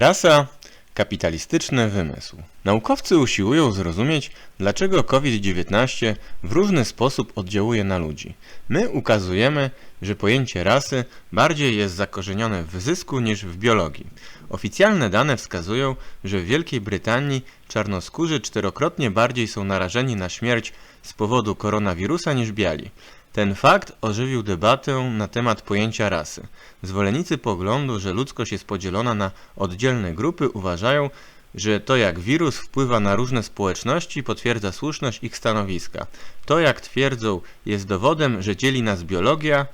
Rasa kapitalistyczny wymysł. Naukowcy usiłują zrozumieć, dlaczego COVID-19 w różny sposób oddziałuje na ludzi. My ukazujemy, że pojęcie rasy bardziej jest zakorzenione w zysku niż w biologii. Oficjalne dane wskazują, że w Wielkiej Brytanii czarnoskórzy czterokrotnie bardziej są narażeni na śmierć z powodu koronawirusa niż biali. Ten fakt ożywił debatę na temat pojęcia rasy. Zwolennicy poglądu, że ludzkość jest podzielona na oddzielne grupy, uważają, że to jak wirus wpływa na różne społeczności potwierdza słuszność ich stanowiska. To jak twierdzą jest dowodem, że dzieli nas biologia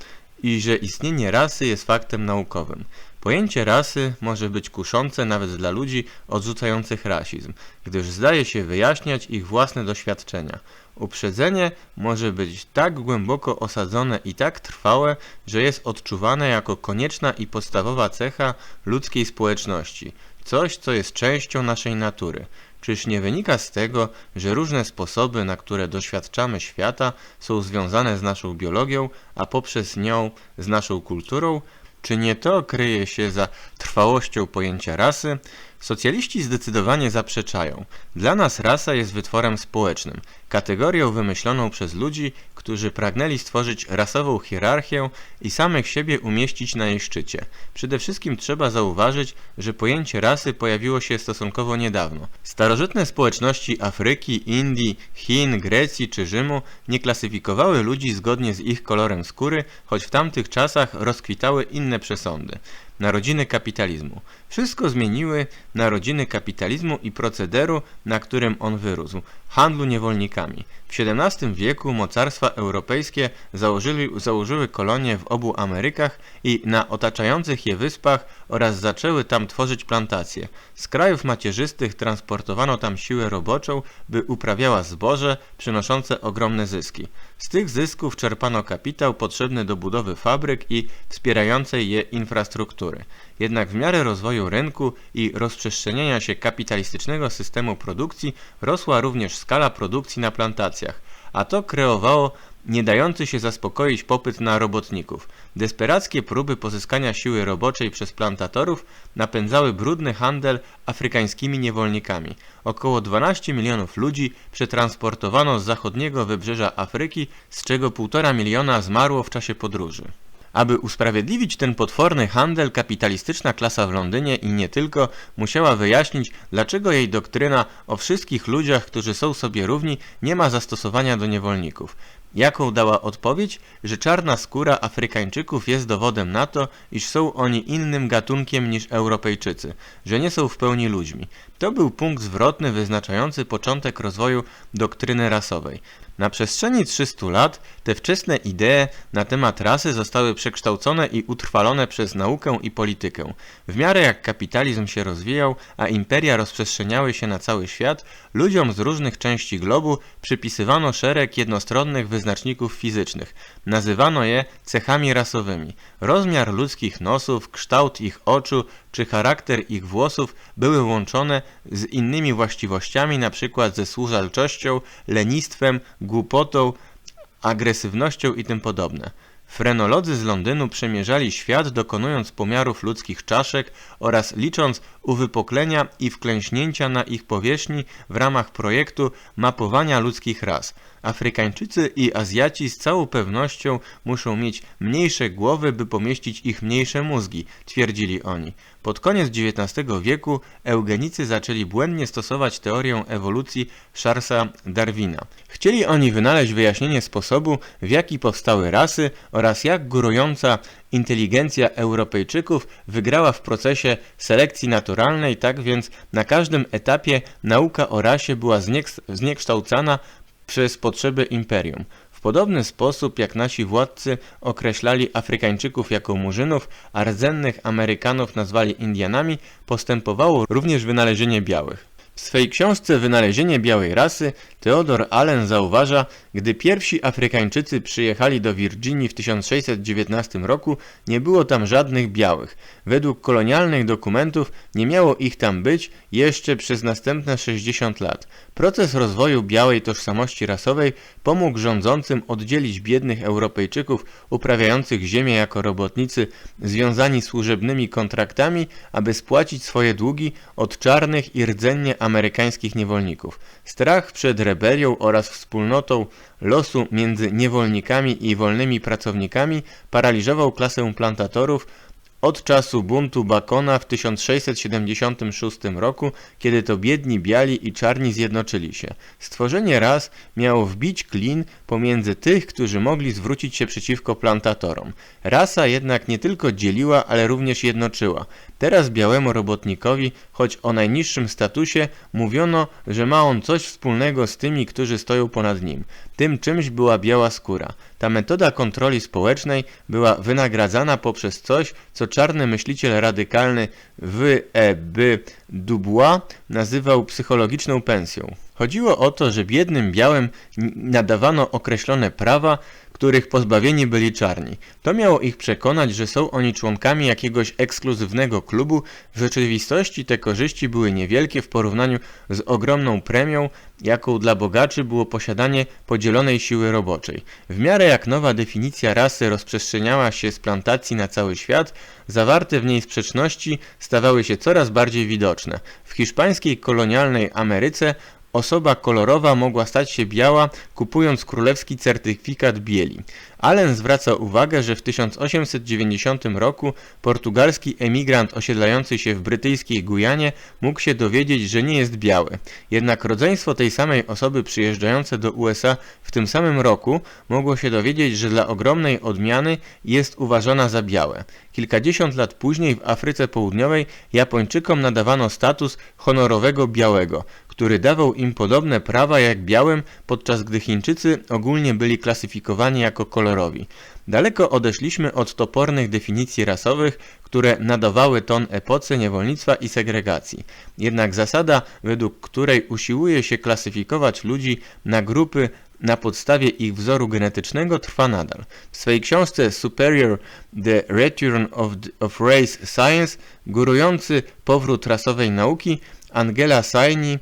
i że istnienie rasy jest faktem naukowym. Pojęcie rasy może być kuszące nawet dla ludzi odrzucających rasizm, gdyż zdaje się wyjaśniać ich własne doświadczenia. Uprzedzenie może być tak głęboko osadzone i tak trwałe, że jest odczuwane jako konieczna i podstawowa cecha ludzkiej społeczności, coś, co jest częścią naszej natury. Czyż nie wynika z tego, że różne sposoby, na które doświadczamy świata, są związane z naszą biologią, a poprzez nią z naszą kulturą? Czy nie to kryje się za trwałością pojęcia rasy? Socjaliści zdecydowanie zaprzeczają. Dla nas rasa jest wytworem społecznym, kategorią wymyśloną przez ludzi, którzy pragnęli stworzyć rasową hierarchię i samych siebie umieścić na jej szczycie. Przede wszystkim trzeba zauważyć, że pojęcie rasy pojawiło się stosunkowo niedawno. Starożytne społeczności Afryki, Indii, Chin, Grecji czy Rzymu nie klasyfikowały ludzi zgodnie z ich kolorem skóry, choć w tamtych czasach rozkwitały inne przesądy narodziny kapitalizmu. Wszystko zmieniły narodziny kapitalizmu i procederu, na którym on wyrósł handlu niewolnikami. W XVII wieku mocarstwa europejskie założyli, założyły kolonie w obu Amerykach i na otaczających je wyspach oraz zaczęły tam tworzyć plantacje. Z krajów macierzystych transportowano tam siłę roboczą, by uprawiała zboże przynoszące ogromne zyski. Z tych zysków czerpano kapitał potrzebny do budowy fabryk i wspierającej je infrastruktury. Jednak w miarę rozwoju rynku i rozprzestrzeniania się kapitalistycznego systemu produkcji rosła również skala produkcji na plantacjach, a to kreowało nie dający się zaspokoić popyt na robotników. Desperackie próby pozyskania siły roboczej przez plantatorów napędzały brudny handel afrykańskimi niewolnikami. Około 12 milionów ludzi przetransportowano z zachodniego wybrzeża Afryki, z czego 1,5 miliona zmarło w czasie podróży. Aby usprawiedliwić ten potworny handel, kapitalistyczna klasa w Londynie i nie tylko musiała wyjaśnić, dlaczego jej doktryna o wszystkich ludziach, którzy są sobie równi, nie ma zastosowania do niewolników. Jaką dała odpowiedź, że czarna skóra Afrykańczyków jest dowodem na to, iż są oni innym gatunkiem niż Europejczycy, że nie są w pełni ludźmi. To był punkt zwrotny wyznaczający początek rozwoju doktryny rasowej. Na przestrzeni 300 lat te wczesne idee na temat rasy zostały przekształcone i utrwalone przez naukę i politykę. W miarę jak kapitalizm się rozwijał, a imperia rozprzestrzeniały się na cały świat, ludziom z różnych części globu przypisywano szereg jednostronnych wyznaczników fizycznych. Nazywano je cechami rasowymi. Rozmiar ludzkich nosów, kształt ich oczu czy charakter ich włosów były łączone z innymi właściwościami, np. ze służalczością, lenistwem, głupotą, agresywnością i tym podobne. Frenolodzy z Londynu przemierzali świat, dokonując pomiarów ludzkich czaszek oraz licząc uwypoklenia i wklęśnięcia na ich powierzchni w ramach projektu mapowania ludzkich ras. Afrykańczycy i Azjaci z całą pewnością muszą mieć mniejsze głowy, by pomieścić ich mniejsze mózgi, twierdzili oni. Pod koniec XIX wieku eugenicy zaczęli błędnie stosować teorię ewolucji Charlesa Darwina. Chcieli oni wynaleźć wyjaśnienie sposobu, w jaki powstały rasy oraz jak górująca inteligencja Europejczyków wygrała w procesie selekcji naturalnej, tak więc na każdym etapie nauka o rasie była zniekształcana przez potrzeby imperium. W podobny sposób jak nasi władcy określali Afrykańczyków jako murzynów, a rdzennych Amerykanów nazwali Indianami, postępowało również wynalezienie białych. W swej książce Wynalezienie białej rasy Theodor Allen zauważa, gdy pierwsi Afrykańczycy przyjechali do Virginii w 1619 roku, nie było tam żadnych białych. Według kolonialnych dokumentów nie miało ich tam być jeszcze przez następne 60 lat. Proces rozwoju białej tożsamości rasowej pomógł rządzącym oddzielić biednych Europejczyków uprawiających ziemię jako robotnicy związani służebnymi kontraktami, aby spłacić swoje długi od czarnych i rdzennie amerykańskich niewolników. Strach przed rebelią oraz wspólnotą losu między niewolnikami i wolnymi pracownikami paraliżował klasę plantatorów, od czasu buntu Bacona w 1676 roku, kiedy to biedni biali i czarni zjednoczyli się. Stworzenie ras miało wbić klin pomiędzy tych, którzy mogli zwrócić się przeciwko plantatorom. Rasa jednak nie tylko dzieliła, ale również jednoczyła. Teraz białemu robotnikowi, choć o najniższym statusie, mówiono, że ma on coś wspólnego z tymi, którzy stoją ponad nim. Tym czymś była biała skóra. Ta metoda kontroli społecznej była wynagradzana poprzez coś, co czarny myśliciel radykalny W.E.B. Dubois nazywał psychologiczną pensją. Chodziło o to, że biednym białym nadawano określone prawa, których pozbawieni byli czarni. To miało ich przekonać, że są oni członkami jakiegoś ekskluzywnego klubu. W rzeczywistości te korzyści były niewielkie w porównaniu z ogromną premią, jaką dla bogaczy było posiadanie podzielonej siły roboczej. W miarę jak nowa definicja rasy rozprzestrzeniała się z plantacji na cały świat, zawarte w niej sprzeczności stawały się coraz bardziej widoczne. W hiszpańskiej kolonialnej Ameryce Osoba kolorowa mogła stać się biała, kupując królewski certyfikat bieli. Allen zwraca uwagę, że w 1890 roku portugalski emigrant osiedlający się w brytyjskiej Gujanie mógł się dowiedzieć, że nie jest biały. Jednak rodzeństwo tej samej osoby przyjeżdżające do USA w tym samym roku mogło się dowiedzieć, że dla ogromnej odmiany jest uważana za białe. Kilkadziesiąt lat później w Afryce Południowej Japończykom nadawano status honorowego białego, który dawał im podobne prawa jak białym, podczas gdy Chińczycy ogólnie byli klasyfikowani jako kolorowi. Daleko odeszliśmy od topornych definicji rasowych, które nadawały ton epoce niewolnictwa i segregacji. Jednak zasada, według której usiłuje się klasyfikować ludzi na grupy na podstawie ich wzoru genetycznego trwa nadal. W swojej książce Superior The Return of, of Race Science, górujący powrót rasowej nauki, Angela Saini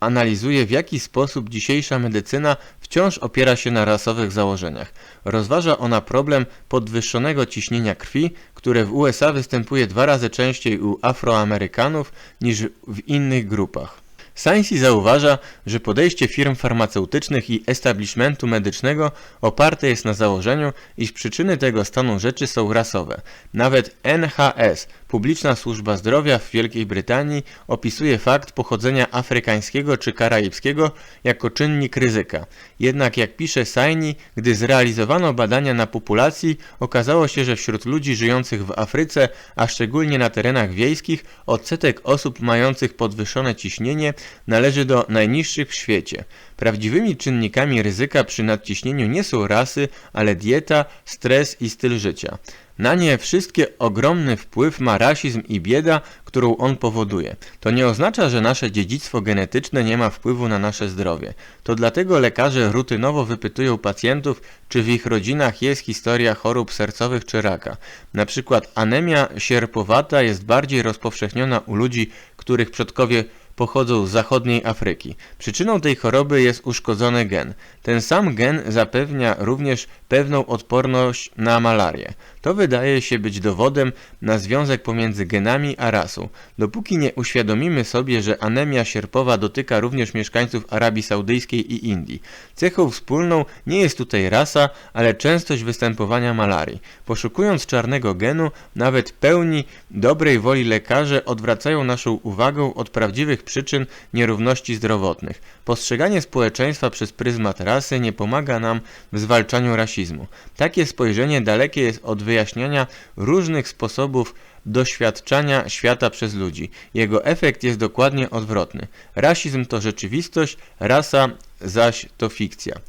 analizuje w jaki sposób dzisiejsza medycyna wciąż opiera się na rasowych założeniach. Rozważa ona problem podwyższonego ciśnienia krwi, które w USA występuje dwa razy częściej u Afroamerykanów niż w innych grupach. Sainsi zauważa, że podejście firm farmaceutycznych i establishmentu medycznego oparte jest na założeniu, iż przyczyny tego stanu rzeczy są rasowe. Nawet NHS, Publiczna Służba Zdrowia w Wielkiej Brytanii, opisuje fakt pochodzenia afrykańskiego czy karaibskiego jako czynnik ryzyka. Jednak jak pisze Saini, gdy zrealizowano badania na populacji, okazało się, że wśród ludzi żyjących w Afryce, a szczególnie na terenach wiejskich, odsetek osób mających podwyższone ciśnienie należy do najniższych w świecie. Prawdziwymi czynnikami ryzyka przy nadciśnieniu nie są rasy, ale dieta, stres i styl życia. Na nie wszystkie ogromny wpływ ma rasizm i bieda, którą on powoduje. To nie oznacza, że nasze dziedzictwo genetyczne nie ma wpływu na nasze zdrowie. To dlatego lekarze rutynowo wypytują pacjentów, czy w ich rodzinach jest historia chorób sercowych czy raka. Na przykład anemia sierpowata jest bardziej rozpowszechniona u ludzi, których przodkowie pochodzą z zachodniej Afryki. Przyczyną tej choroby jest uszkodzony gen. Ten sam gen zapewnia również pewną odporność na malarię. To wydaje się być dowodem na związek pomiędzy genami a rasą. Dopóki nie uświadomimy sobie, że anemia sierpowa dotyka również mieszkańców Arabii Saudyjskiej i Indii. Cechą wspólną nie jest tutaj rasa, ale częstość występowania malarii. Poszukując czarnego genu, nawet pełni dobrej woli lekarze odwracają naszą uwagę od prawdziwych przyczyn nierówności zdrowotnych. Postrzeganie społeczeństwa przez pryzmat rasy nie pomaga nam w zwalczaniu rasizmu. Takie spojrzenie dalekie jest od wyjaśniania różnych sposobów doświadczania świata przez ludzi. Jego efekt jest dokładnie odwrotny. Rasizm to rzeczywistość, rasa zaś to fikcja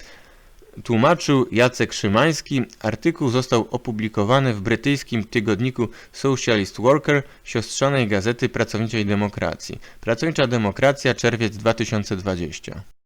tłumaczył Jacek Szymański. Artykuł został opublikowany w brytyjskim tygodniku Socialist Worker, siostrzanej gazety Pracowniczej Demokracji. Pracownicza Demokracja, czerwiec 2020.